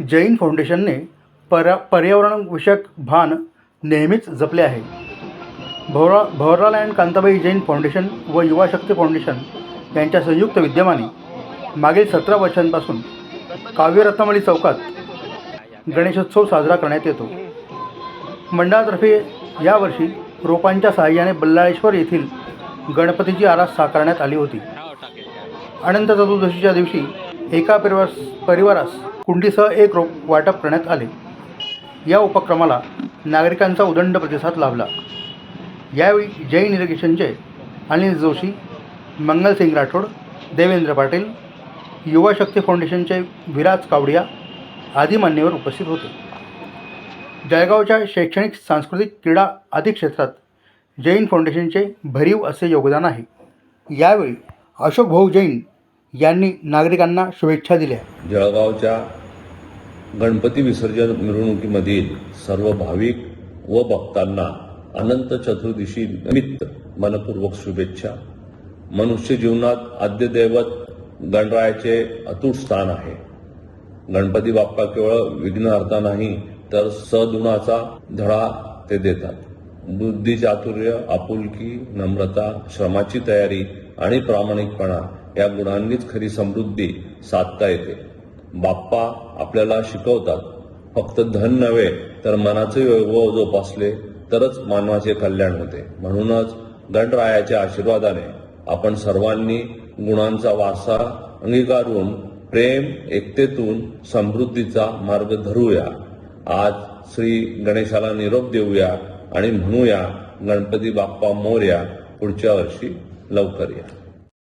जैन फाउंडेशनने पर पर्यावरणविषयक भान नेहमीच जपले आहे. भवरा भवरलाल अँड कांताबाई जैन फाउंडेशन व युवा शक्ती फाउंडेशन यांच्या संयुक्त विद्यमाने मागील सतरा वर्षांपासून काव्यरत्नावली चौकात गणेशोत्सव साजरा करण्यात येतो. मंडळातर्फे यावर्षी रोपांच्या सहाय्याने बल्लाळेश्वर येथील गणपतीची आरास साकारण्यात आली होती. अनंत चतुर्दशीच्या दिवशी एका परिवार परिवारास कुंडीसह एक रोप वाटप करण्यात आले. या उपक्रमाला नागरिकांचा उदंड प्रतिसाद लाभला. यावेळी जैन इरिगेशनचे अनिल जोशी मंगलसिंग राठोड देवेंद्र पाटील युवा शक्ती फाउंडेशनचे विराज कावडिया आदी मान्यवर उपस्थित होते. जळगावच्या शैक्षणिक सांस्कृतिक क्रीडा आदी क्षेत्रात जैन फाउंडेशनचे भरीव असे योगदान आहे. यावेळी अशोक भाऊ जैन यांनी नागरिकांना शुभेच्छा दिल्या. जळगावच्या गणपती विसर्जन मिरवणुकीमधील सर्व भाविक व भक्तांना अनंत चतुर्दशी निमित्त मनपूर्वक शुभेच्छा. मनुष्य जीवनात आद्यदैवत गणरायाचे अतूट स्थान आहे. गणपती बाप्पा केवळ विघ्नहर्ता नाही तर सदुणाचा धडा ते देतात. बुद्धी चातुर्य आपुलकी नम्रता श्रमाची तयारी आणि प्रामाणिकपणा या गुणांनीच खरी समृद्धी साधता येते. बाप्पा आपल्याला शिकवतात फक्त धन नव्हे तर मनाचे वैभव जोपासले तरच मानवाचे कल्याण होते. म्हणूनच गणरायाच्या आशीर्वादाने आपण सर्वांनी गुणांचा वारसा अंगीकारून प्रेम एकतेतून समृद्धीचा मार्ग धरूया. आज श्री गणेशाला निरोप देऊया आणि म्हणूया गणपती बाप्पा मोर्या पुढच्या वर्षी लवकर या.